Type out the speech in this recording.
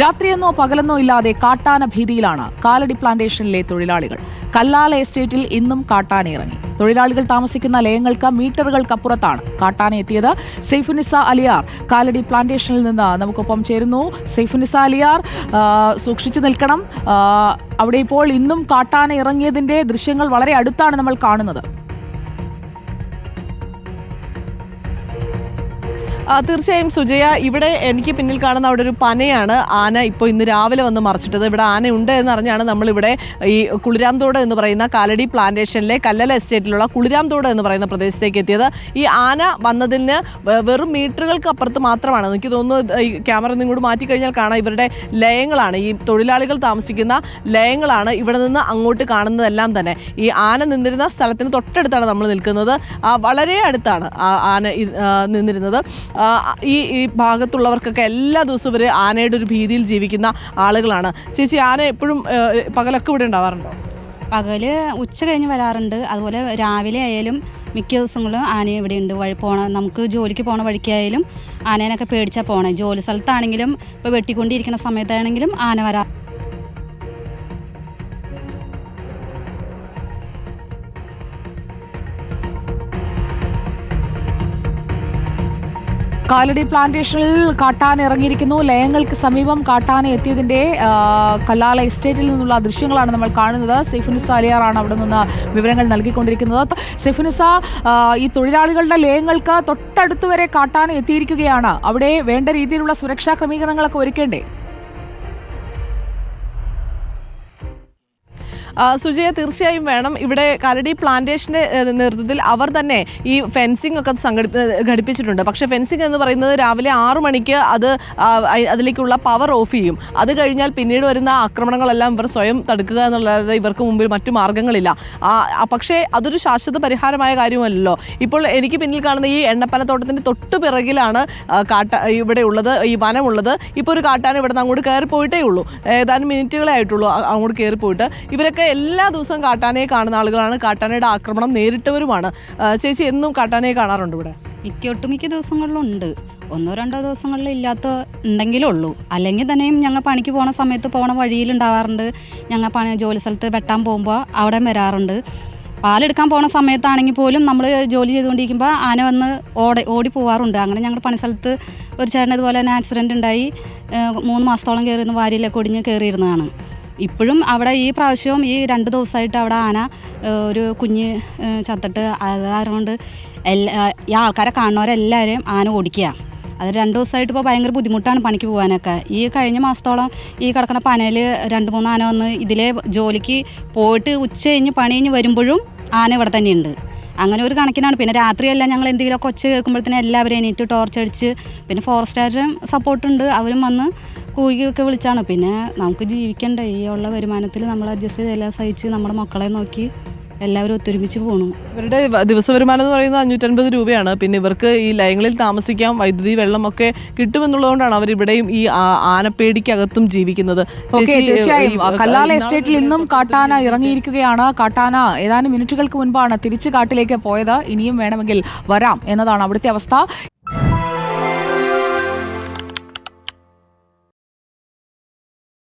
രാത്രിയെന്നോ പകലെന്നോ ഇല്ലാതെ കാട്ടാന ഭീതിയിലാണ് കാലടി പ്ലാന്റേഷനിലെ തൊഴിലാളികൾ. കല്ലാല എസ്റ്റേറ്റിൽ ഇന്നും കാട്ടാന ഇറങ്ങി. തൊഴിലാളികൾ താമസിക്കുന്ന ലയങ്ങൾക്ക് മീറ്ററുകൾക്കപ്പുറത്താണ് കാട്ടാന എത്തിയത്. സെയ്ഫുനിസ അലിയാർ കാലടി പ്ലാന്റേഷനിൽ നിന്ന് നമുക്കൊപ്പം ചേരുന്നു. സെയ്ഫുനിസ അലിയാർ സൂക്ഷിച്ചു നിൽക്കണം. അവിടെ ഇപ്പോൾ ഇന്നും കാട്ടാന ഇറങ്ങിയതിന്റെ ദൃശ്യങ്ങൾ വളരെ അടുത്താണ് നമ്മൾ കാണുന്നത്. തീർച്ചയായും സുജയ ഇവിടെ എനിക്ക് പിന്നിൽ കാണുന്ന അവിടെ ഒരു പനയാണ് ആന ഇപ്പോൾ ഇന്ന് രാവിലെ വന്ന് മറിച്ചിട്ടത്. ഇവിടെ ആന ഉണ്ട് എന്ന് അറിഞ്ഞാണ് നമ്മളിവിടെ ഈ കുളിരാംതോട് എന്ന് പറയുന്ന കാലടി പ്ലാന്റേഷനിലെ കല്ലല എസ്റ്റേറ്റിലുള്ള കുളിരാംതോട് എന്ന് പറയുന്ന പ്രദേശത്തേക്ക് എത്തിയത്. ഈ ആന വന്നതിന് വെറും മീറ്ററുകൾക്ക് അപ്പുറത്ത് മാത്രമാണ്. എനിക്ക് തോന്നുന്നു ഈ ക്യാമറ നിങ്ങോട് മാറ്റി കഴിഞ്ഞാൽ കാണാം. ഇവരുടെ ലയങ്ങളാണ് ഈ തൊഴിലാളികൾ താമസിക്കുന്ന ലയങ്ങളാണ് ഇവിടെ നിന്ന് അങ്ങോട്ട് കാണുന്നതെല്ലാം തന്നെ. ഈ ആന നിന്നിരുന്ന സ്ഥലത്തിന് തൊട്ടടുത്താണ് നമ്മൾ നിൽക്കുന്നത്. വളരെ അടുത്താണ് ആന നിന്നിരുന്നത്. ഈ ഈ ഭാഗത്തുള്ളവർക്കൊക്കെ എല്ലാ ദിവസവും ഇവർ ആനയുടെ ഒരു ഭീതിയിൽ ജീവിക്കുന്ന ആളുകളാണ്. ചേച്ചി ആന എപ്പോഴും പകലൊക്കെ ഇവിടെ ഉണ്ടാവാറുണ്ടോ? പകൽ ഉച്ച കഴിഞ്ഞ് വരാറുണ്ട്. അതുപോലെ രാവിലെ ആയാലും മിക്ക ദിവസങ്ങളും ആന ഇവിടെ ഉണ്ട്. വഴി പോണ നമുക്ക് ജോലിക്ക് പോണ വഴിക്കായാലും ആനേനൊക്കെ പേടിച്ചാൽ പോണേ. ജോലി സ്ഥലത്താണെങ്കിലും ഇപ്പോൾ വെട്ടിക്കൊണ്ടിരിക്കുന്ന സമയത്താണെങ്കിലും ആന വരാ കാലടി പ്ലാന്റേഷനിൽ കാട്ടാന ഇറങ്ങിയിരിക്കുന്നു. ലയങ്ങൾക്ക് സമീപം കാട്ടാന എത്തിയതിന്റെ കല്ലാള എസ്റ്റേറ്റിൽ നിന്നുള്ള ദൃശ്യങ്ങളാണ് നമ്മൾ കാണുന്നത്. സെഫുനിസ അലിയാറാണ് അവിടെ നിന്ന് വിവരങ്ങൾ നൽകിക്കൊണ്ടിരിക്കുന്നത്. സെഫുനിസ ഈ തൊഴിലാളികളുടെ ലയങ്ങൾക്ക് തൊട്ടടുത്ത് വരെ കാട്ടാന എത്തിയിരിക്കുകയാണ്. അവിടെ വേണ്ട രീതിയിലുള്ള സുരക്ഷാ ക്രമീകരണങ്ങളൊക്കെ ഒരുക്കേണ്ടേ? സുജയ തീർച്ചയായും വേണം. ഇവിടെ കാലടി പ്ലാന്റേഷന്റെ നേതൃത്വത്തിൽ അവർ തന്നെ ഈ ഫെൻസിംഗ് ഒക്കെ സംഘടിപ്പി ഘടിപ്പിച്ചിട്ടുണ്ട്. പക്ഷേ ഫെൻസിംഗ് എന്ന് പറയുന്നത് രാവിലെ ആറു മണിക്ക് അത് അതിലേക്കുള്ള പവർ ഓഫ് ചെയ്യും. അത് കഴിഞ്ഞാൽ പിന്നീട് വരുന്ന ആക്രമണങ്ങളെല്ലാം ഇവർ സ്വയം തടുക്കുക എന്നുള്ളത് ഇവർക്ക് മുമ്പിൽ മറ്റു മാർഗങ്ങളില്ല. പക്ഷേ അതൊരു ശാശ്വത പരിഹാരമായ കാര്യമല്ലല്ലോ. ഇപ്പോൾ എനിക്ക് പിന്നിൽ കാണുന്ന ഈ എണ്ണപ്പനത്തോട്ടത്തിന്റെ തൊട്ടു പിറകിലാണ് കാട്ട ഇവിടെ ഉള്ളത് ഈ വനമുള്ളത്. ഇപ്പോൾ ഒരു കാട്ടാൻ ഇവിടെ നിന്ന് അങ്ങോട്ട് കയറി പോയിട്ടേ ഉള്ളൂ. ഏതാനും മിനിറ്റുകളെ ആയിട്ടുള്ളൂ അങ്ങോട്ട് കയറി പോയിട്ട് ഇവരൊക്കെ എല്ലാ ദിവസവും കാട്ടാനയെ കാണുന്ന ആളുകളാണ്. കാട്ടാനയുടെ ആക്രമണം നേരിട്ടവരുമാണ്. ചേച്ചി എന്നും കാട്ടാനയെ കാണാറുണ്ട് ഇവിടെ? മിക്ക ഒട്ടുമിക്ക ദിവസങ്ങളിലും ഉണ്ട് ഒന്നോ രണ്ടോ ദിവസങ്ങളിൽ ഇല്ലാത്ത ഉണ്ടെങ്കിലേ ഉള്ളൂ. അല്ലെങ്കിൽ തന്നെയും ഞങ്ങൾ പണിക്ക് പോണ സമയത്ത് പോണ വഴിയിലുണ്ടാവാറുണ്ട്. ഞങ്ങൾ പണി ജോലി സ്ഥലത്ത് വെട്ടാൻ പോകുമ്പോൾ അവിടെ വരാറുണ്ട്. പാലെടുക്കാൻ പോണ സമയത്താണെങ്കിൽ പോലും നമ്മൾ ജോലി ചെയ്തുകൊണ്ടിരിക്കുമ്പോൾ ആന വന്ന് ഓടി ഓടി പോവാറുണ്ട്. അങ്ങനെ ഞങ്ങളുടെ പണി സ്ഥലത്ത് ഒരു ചേട്ടൻ ഇതുപോലെ തന്നെ ആക്സിഡന്റ് ഉണ്ടായി. മൂന്ന് മാസത്തോളം കയറിയിരുന്ന വാരിയിലൊക്കെ ഒടിഞ്ഞ് കയറിയിരുന്നതാണ് ഇപ്പോഴും അവിടെ ഈ പ്രാവശ്യവും ഈ രണ്ട് ദിവസമായിട്ട് അവിടെ ആന ഒരു കുഞ്ഞ് ചത്തിട്ട് അതുകൊണ്ട് എല്ലാ ഈ ആൾക്കാരെ കാണുന്നവരെല്ലാവരെയും ആന ഓടിക്കുക. അത് രണ്ട് ദിവസമായിട്ട് ഇപ്പോൾ ഭയങ്കര ബുദ്ധിമുട്ടാണ് പണിക്ക് പോകാനൊക്കെ. ഈ കഴിഞ്ഞ മാസത്തോളം ഈ കിടക്കുന്ന പനയിൽ രണ്ട് മൂന്ന് ആന വന്ന് ഇതിലെ ജോലിക്ക് പോയിട്ട് ഉച്ച കഴിഞ്ഞ് പണി കഴിഞ്ഞ് വരുമ്പോഴും ആന ഇവിടെ തന്നെയുണ്ട്. അങ്ങനെ ഒരു കണക്കിനാണ്. പിന്നെ രാത്രിയെല്ലാം ഞങ്ങൾ എന്തെങ്കിലുമൊക്കെ ഒച്ച കേൾക്കുമ്പോഴത്തേനും എല്ലാവരും എണീറ്റ് ടോർച്ച് അടിച്ച് പിന്നെ ഫോറസ്റ്റുകാരും സപ്പോർട്ടുണ്ട് അവരും വന്ന് കൂകിയൊക്കെ വിളിച്ചാണ്. പിന്നെ നമുക്ക് ജീവിക്കണ്ടേ ഈ ഉള്ള വരുമാനത്തിൽ നമ്മൾ അഡ്ജസ്റ്റ് ചെയ്ത് എല്ലാം സഹിച്ച് നമ്മുടെ മക്കളെ നോക്കി എല്ലാവരും ഒത്തൊരുമിച്ച് പോകണം ഇവരുടെ ദിവസ വരുമാനം എന്ന് പറയുന്നത് അഞ്ഞൂറ്റൻപത് രൂപയാണ്. പിന്നെ ഇവർക്ക് ഈ ലയങ്ങളിൽ താമസിക്കാം വൈദ്യുതി വെള്ളമൊക്കെ കിട്ടുമെന്നുള്ളതുകൊണ്ടാണ് അവർ ഇവിടെയും ഈ ആനപ്പേടിക്കകത്തും ജീവിക്കുന്നത്. തീർച്ചയായും. കല്ലാല എസ്റ്റേറ്റിൽ ഇന്നും കാട്ടാന ഇറങ്ങിയിരിക്കുകയാണ്. കാട്ടാന ഏതാനും മിനിറ്റുകൾക്ക് മുൻപാണ് തിരിച്ച് കാട്ടിലേക്ക് പോയത്. ഇനിയും വേണമെങ്കിൽ വരാം എന്നതാണ് അവിടുത്തെ അവസ്ഥ.